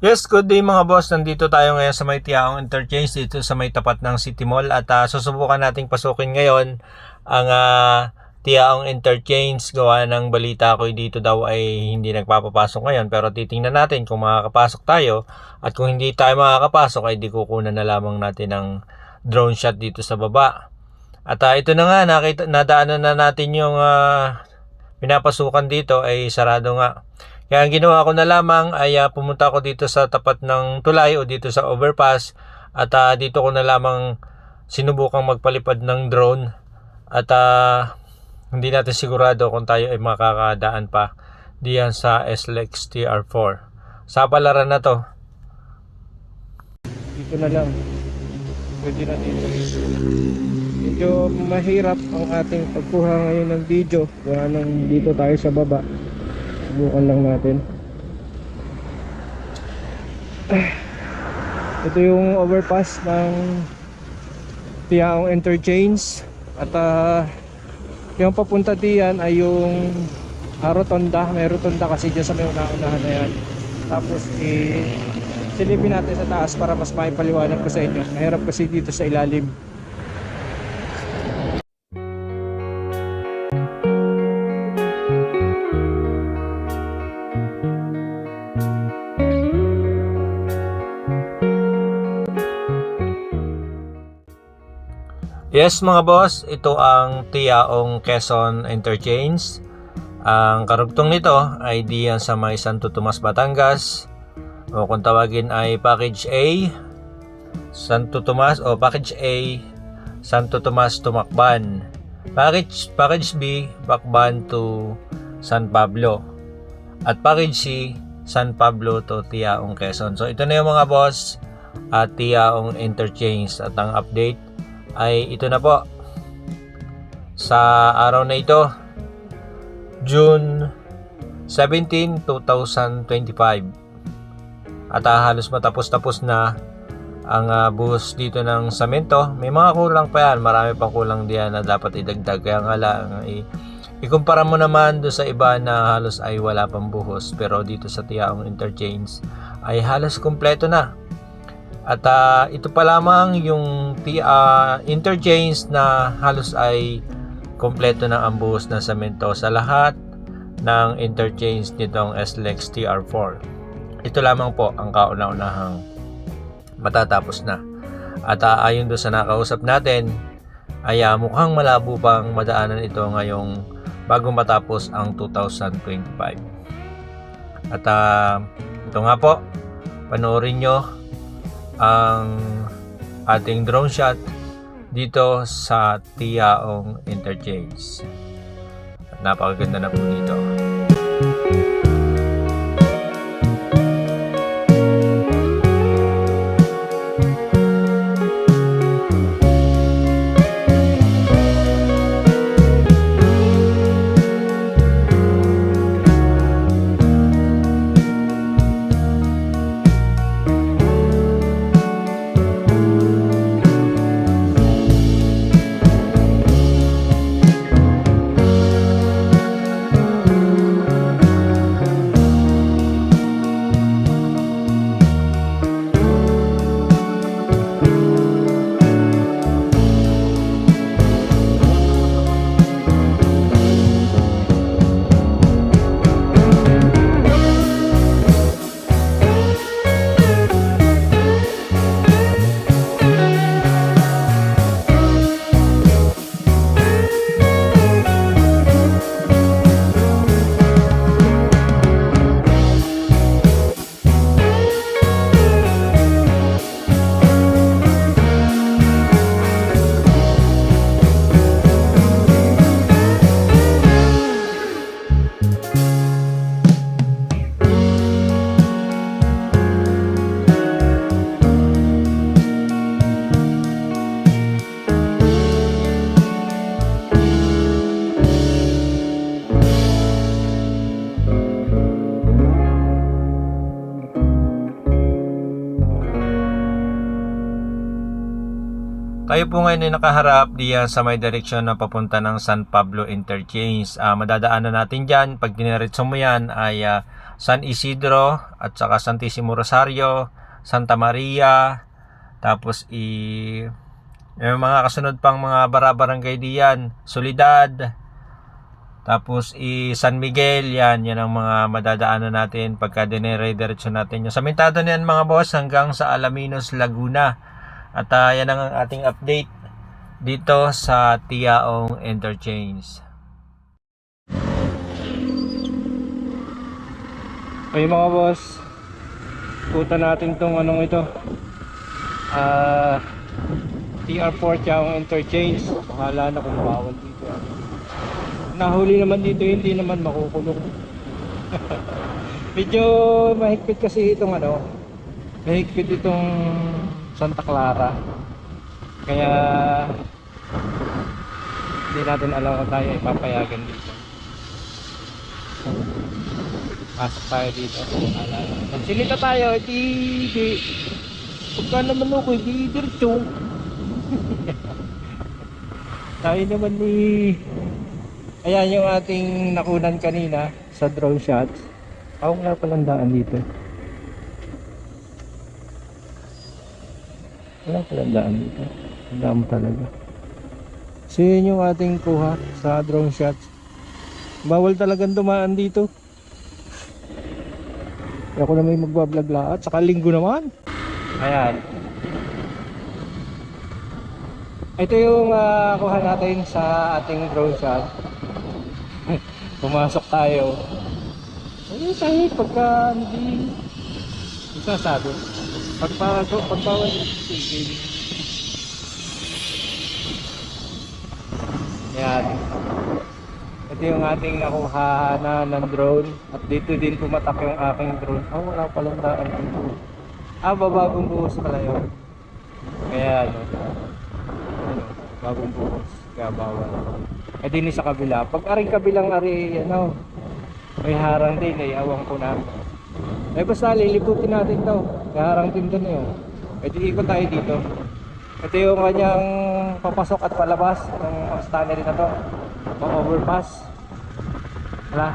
Yes, good day mga boss. Nandito tayo ngayon sa may Tiaong Interchange dito sa may tapat ng City Mall at ah, susubukan nating pasukin ngayon ang ah, Tiaong Interchange. Gawa ng balita ko dito daw ay hindi nagpapapasok ngayon pero titingnan natin kung makakapasok tayo at kung hindi tayo makakapasok ay di kukunan na lamang natin ng drone shot dito sa baba. At ah, ito na nga, nakita, nadaanan na natin yung ah, pinapasukan dito ay sarado nga. Kaya ang ginawa ko na lamang ay ah, pumunta ako dito sa tapat ng tulay o dito sa overpass at ah, dito ko na lamang sinubukang magpalipad ng drone at ah, hindi natin sigurado kung tayo ay makakadaan pa diyan sa SLEX TR4. Sa palaran na to. Dito na lang. Pwede na dito. Medyo mahirap ang ating pagkuha ngayon ng video. Kaya nang dito tayo sa baba. Subukan lang natin. Ito yung overpass ng Tiaong Interchange. At ah, yung papunta diyan ay yung ah, rotonda. May rotonda kasi dyan sa may una-unahan na yan. Tapos eh, silipin natin sa taas para mas maipaliwanag ko sa inyo. Mahirap kasi dito sa ilalim. Yes mga boss, ito ang Tiaong Quezon Interchange. Ang karugtong nito ay diyan sa may Santo Tomas, Batangas. O kung tawagin ay Package A, Santo Tomas o Package A, Santo Tomas Tumakban. Package, package B, Bakban to San Pablo. At Package C, San Pablo to Tiaong Quezon. So ito na yung mga boss at Tiaong Interchange at ang update ay ito na po. Sa araw na ito June 17, 2025 at ah, halos matapos-tapos na ang ah, buhos dito ng samento. May mga kulang pa yan. Marami pang kulang diyan na dapat idagdag. Kaya nga lang i- ikumpara mo naman do sa iba na halos ay wala pang buhos. Pero dito sa Tiaong Interchange ay halos kumpleto na at ah, ito pa lamang yung ah, interchange na halos ay kompleto na ang buhos ng semento sa lahat ng interchange nitong SLEX TR4. Ito lamang po ang kauna-unahang matatapos na. At ah, ayon doon sa nakausap natin, ay ah, mukhang malabo pang madaanan ito ngayong bago matapos ang 2025. At ah, ito nga po, panoorin nyo ang ating drone shot dito sa Tiaong Interchange. Napakaganda na po dito. Tayo po ngayon ay nakaharap diyan sa may direksyon na papunta ng San Pablo Interchange. Ah, madadaanan natin dyan, pag diniretso mo yan ay ah, San Isidro at saka Santissimo Rosario, Santa Maria, tapos i may mga kasunod pang mga barabarangay diyan, Solidad, tapos i San Miguel, yan, yan ang mga madadaanan natin pagka dinire-diretso natin. Yung samintado niyan mga boss hanggang sa Alaminos, Laguna. At ah, yan ang ating update dito sa Tiaong Interchange. Okay mga boss, puta natin tong anong ito. Ah, TR4 Tiaong Interchange. Bahala na kung bawal dito. Nahuli naman dito, hindi naman makukulong. Medyo mahigpit kasi itong ano, mahigpit itong Santa Clara. Kaya hindi natin alam kung tayo ipapayagan dito. Pasok tayo dito. Magsilita tayo, di, di. Pagka naman ako, di diretso. tayo naman ni... Ayan yung ating nakunan kanina sa drone shots. Ako nga palang daan dito. Wala palang daan dito. Ang talaga. So yun yung ating kuha sa drone shots. Bawal talagang dumaan dito. Ako na may magbablog lahat. Saka linggo naman. Ayan. Ito yung ah, kuha natin sa ating drone shot. Pumasok tayo. Ayun tayo pagka hindi sasabi. Pag pagbawal tigil. Yan. Ito yung ating nakuha na ng drone. At dito din pumatak yung aking drone. Ah, wala palang daan dito. Ah, babagong buhos pala yun. Kaya ano. Ano, buhos. Kaya bawal. Eh din sa kabila. Pag aring kabilang ari, ano, may harang din eh. Awang ko na. Eh basta liliputin natin to. May harang din doon. Eh di ikot tayo dito. Ito yung kanyang papasok at palabas ng stanner na to. Ang overpass. Wala.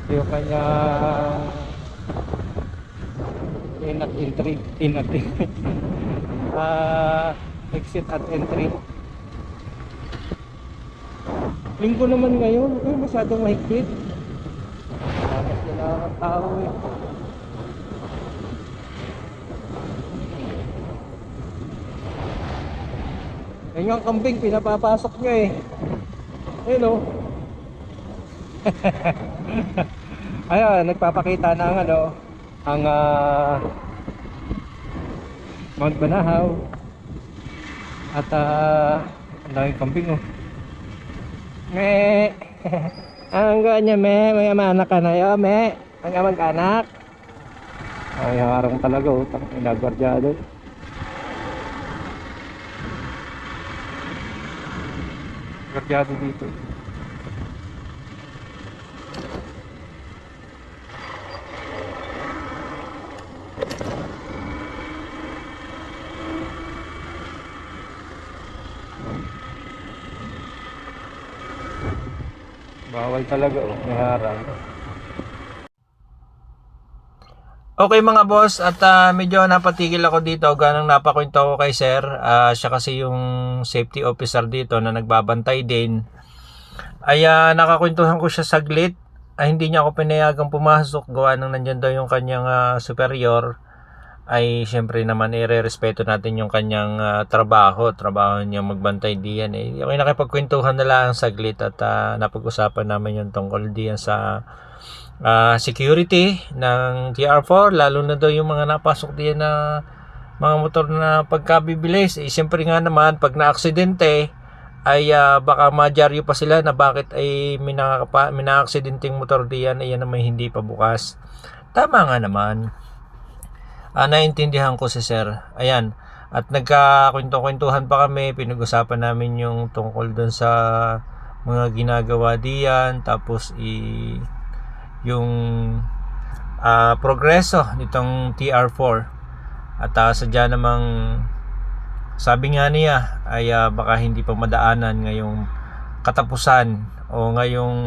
Ito yung kanyang in at entry. In at Ah, exit at entry. Linggo naman ngayon. Eh, masyadong mahigpit. Dapat na lang ang tao eh. Yan yung kambing, pinapapasok nyo eh. Ayun o. Ayun, nagpapakita ng ano, ang ah, Mount Banahaw. At ah, ang daming kambing oh. Me. ang ganya me, may anak ka na yo, me. Ang amang anak. Ay, harang talaga oh, tang inagwardyado. Gwardyado dito. Bawal talaga oh, may harang. Okay mga boss, at ah, medyo napatigil ako dito ganang napakwento ko kay sir. Ah, siya kasi yung safety officer dito na nagbabantay din. Ay ah, nakakwentuhan ko siya saglit. Ay hindi niya ako pinayagang pumasok gawa nang nandyan daw yung kanyang ah, superior. Ay syempre naman ire-respeto natin yung kanyang ah, trabaho. Trabaho niya magbantay diyan eh. Okay nakipagkwentuhan na lang saglit at ah, napag-usapan namin yung tungkol diyan sa ah, security ng TR4 lalo na daw yung mga napasok diyan na mga motor na pagkabibilis. Eh siyempre nga naman pag na-aksidente ay ah, baka madyaryo pa sila na bakit ay may, nakakapa, may motor diyan ay yan naman hindi pa bukas. Tama nga naman. Ah, naintindihan ko si sir. Ayan. At nagkakwento-kwentuhan pa kami pinag-usapan namin yung tungkol dun sa mga ginagawa diyan tapos i yung ah, progreso nitong TR4 at uh, sadya namang sabi nga niya ay ah, baka hindi pa madaanan ngayong katapusan o ngayong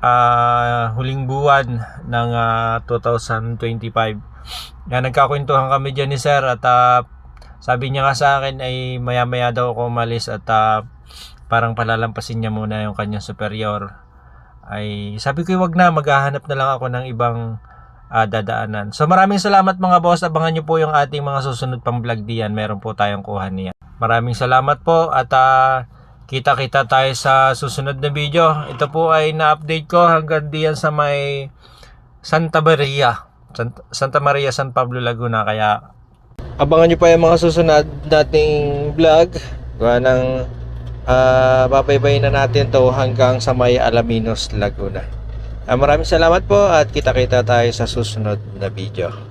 ah, huling buwan ng ah, 2025. Yan, nagkakwentuhan kami dyan ni Sir at ah, sabi niya nga sa akin ay maya-maya daw ako umalis at ah, parang palalampasin niya muna yung kanyang superior. Ay sabi ko wag na, maghahanap na lang ako ng ibang ah, dadaanan. So maraming salamat mga boss. Abangan niyo po yung ating mga susunod pang vlog diyan. Meron po tayong kuha niya. Maraming salamat po at ah, kita-kita tayo sa susunod na video. Ito po ay na-update ko hanggang diyan sa may Santa Maria. Sant- Santa Maria, San Pablo, Laguna. Kaya abangan nyo pa yung mga susunod nating vlog. Ng uh, babaybayin na natin to hanggang sa may Alaminos, Laguna. Ah, maraming salamat po at kita-kita tayo sa susunod na video.